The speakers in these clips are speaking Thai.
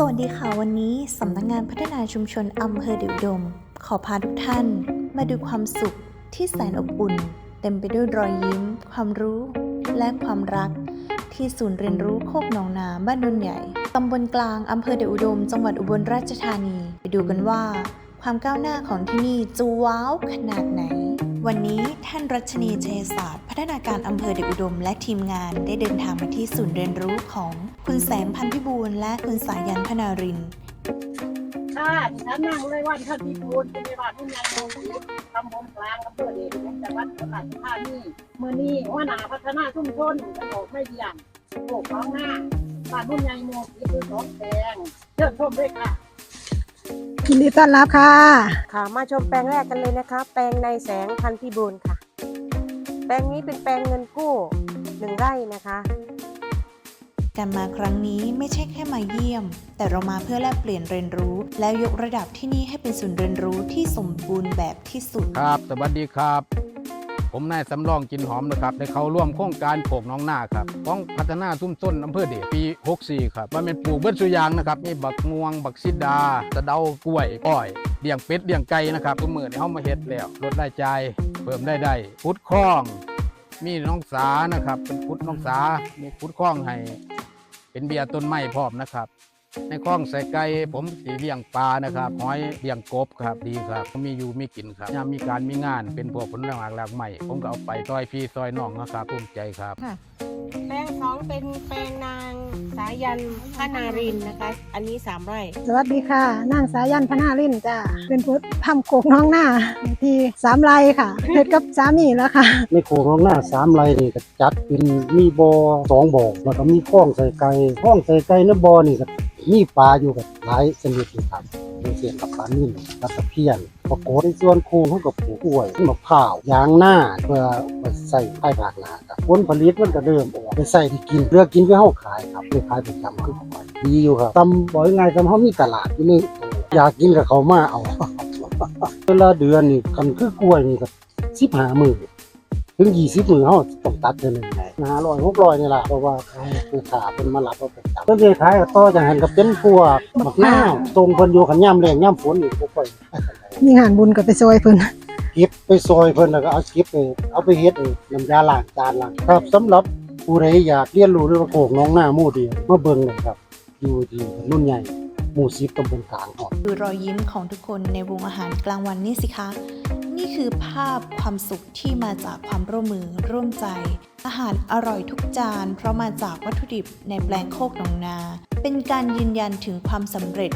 สวัสดีค่ะวันนี้สำนักงานพัฒนาชุมชนอำเภอเดี่ยวดม ขอพาทุกท่าน มาดูความสุขที่แสนอบอุ่น เต็มไปด้วยรอยยิ้ม ความรู้ และความรัก ที่ศูนย์เรียนรู้โคกหนองนาบ้านดนใหญ่ตำบลกลางอำเภอเดชอุดม จังหวัดอุบลราชธานี ไปดูกันว่า ความก้าวหน้าของที่นี่จะว้าวขนาดไหน วันนี้ท่านรัชนีเจศาสตร์ พัฒนาการอำเภอเดชอุดม และทีมงานได้เดินทางมาที่ศูนย์เรียนรู้ของคุณแสงพันพิบูลและคุณสายันพนารินค่ะดิฉันนั่งเลยวันท่านพิบูลเป็นในบ้านทุ่งยางโมงตำบลกลางอำเภอเดชอุดมจังหวัดสุราษฎร์ธานีเมื่อนี้หัวหน้าพัฒนาชุมชนจะออกไม่เยี่ยมโลกท้องหน้าบ้านทุ่งยางโมงที่คือสองแปลงเชิญชมด้วยค่ะ ยินดีต้อนรับค่ะ ค่ะ มาชมแปลงแรกกันเลยนะคะ แปลงในแสงพันธุ์พิบูลค่ะ แปลงนี้เป็นแปลงเงินกู้หนึ่งไร่นะคะ การมาครั้งนี้ไม่ใช่แค่มาเยี่ยม แต่เรามาเพื่อแลกเปลี่ยนเรียนรู้ แล้วยกระดับที่นี่ให้เป็นศูนย์เรียนรู้ที่สมบูรณ์แบบที่สุด ครับ สวัสดีครับ ผมนายสำรองกินหอมนะครับได้เข้าร่วมโครงการโขกน้องหน้าครับของพัฒนาทุ่มต้นอำเภอเดชปี 64 ครับว่าเป็นปลูกเบิดสุยางนะครับมีบักม่วง บักซิดา สะเดากล้วยอ้อยเลี้ยงเป็ดเลี้ยงไก่นะครับทุกมือที่เฮามาเฮ็ดแล้วลดรายจ่ายเพิ่มได้ได้พุดคล้อง มีน้องสานะครับ เป็นพุดน้องสามีพุดคล้องให้เป็นเบียร์ต้นไม้พร้อมนะครับ ในคลองใส่ไก่ผมสีเลี้ยงปลานะครับหอยเลี้ยงกบครับดีครับ มีอยู่มีกินครับยามมีการมีงานเป็นพวกผลหลากหลากใหม่ผมก็เอาไปซอยพี่ซอยน้องนะครับภูมิใจครับแปลงสองเป็นแปลงนางสายันพนารินนะคะ อันนี้สามไร่ สวัสดีค่ะ นางสายันพนารินจ้าเป็นผู้ทำโขกน้องหน้าที่สามไรค่ะเฮ็ดกับสามีแล้วค่ะในโขงของหน้าสามไรนี่ก็จัดเป็นมีบอ่อสองบ่อแล้วก็มีคลองใส่ไก่คลองใส่ไก่ในบ่อนี่ก็ มีปลาอยู่กับหลายชนิดอยู่ครับมีเสียงกับปลานิ่มปลาตะเพียนปรากฏในส่วนคูเขากับปลูกกล้วยมะพร้าวยางหน้าเพื่อมาใส่ใต้ภาคหนาครับผลผลิตมันก็เริ่มออกไปใส่ที่กินเพื่อกินเพื่อเฮาขายครับเพื่อขายประจำคือขายดีอยู่ครับตำบ่อยง่ายตำเฮามีตลาดอยู่นี่อยากกินกับเขามาเอาเวลาเดือนนี่คันคือกล้วยนี่ก็สิบห้าหมื่นถึงยี่สิบหมื่นเขาต้องตัดเดือนหนึ่งไงห้าร้อยหกร้อยนี่แหละเพราะว่าเขาคือขาเป็นมารับเอาไป จับเพื่อนขายก็ต่อจากหันกับเป็นพวกมะนาวตรงเพิ่นอยู่ขันย่ำแรงย่ำฝนนี่บ่ค่อยมีงานบุญก็ไปซอยเพิ่นเก็บไปซอยเพิ่นแล้วก็เอาเก็บไปเอาไปเฮ็ดเองน้ำยาล้างจานล้างครับสำหรับผู้ใดอยากเรียนรู้เรื่องโขกน้องหน้าหมู่เดียวมาเบิ่งเลยครับ อยู่ที่นุ่นใหญ่หมู่10ตำบลกลางหอดดูรอยยิ้มของทุกคนในวงอาหารกลางวันนี่สิคะ นี่คือภาพความสุขที่มาจากความร่วมมือร่วมใจ อาหารอร่อยทุกจาน เพราะมาจากวัตถุดิบในแปลงโคกหนองนา เป็นการยืนยันถึงความสำเร็จ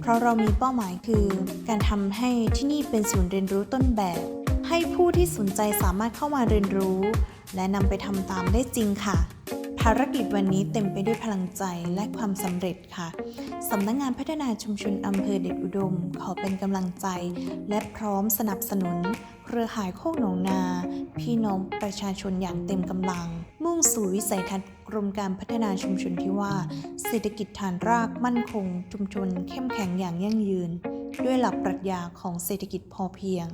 เพราะเรามีเป้าหมายคือ การทำให้ที่นี่เป็นศูนย์เรียนรู้ต้นแบบ ให้ผู้ที่สนใจสามารถเข้ามาเรียนรู้ และนำไปทำตามได้จริงค่ะารกิจวันนี้เต็มไปด้วยพลังใจและความสำเร็จค่ะสำนักงานพัฒนาชุมชนอำเภอเด็ดอุดม ขอเป็นกำลังใจ และพร้อมสนับสนุน เครือข่ายโคกหนองนา พี่น้องประชาชนอย่างเต็มกำลัง มุ่งสู่วิสัยทัศน์กรมการพัฒนาชุมชนที่ว่า เศรษฐกิจฐานรากมั่นคง ชุมชนเข้มแข็งอย่างยั่งยืน ด้วยหลักปรัชญาของเศรษฐกิจพอเพียง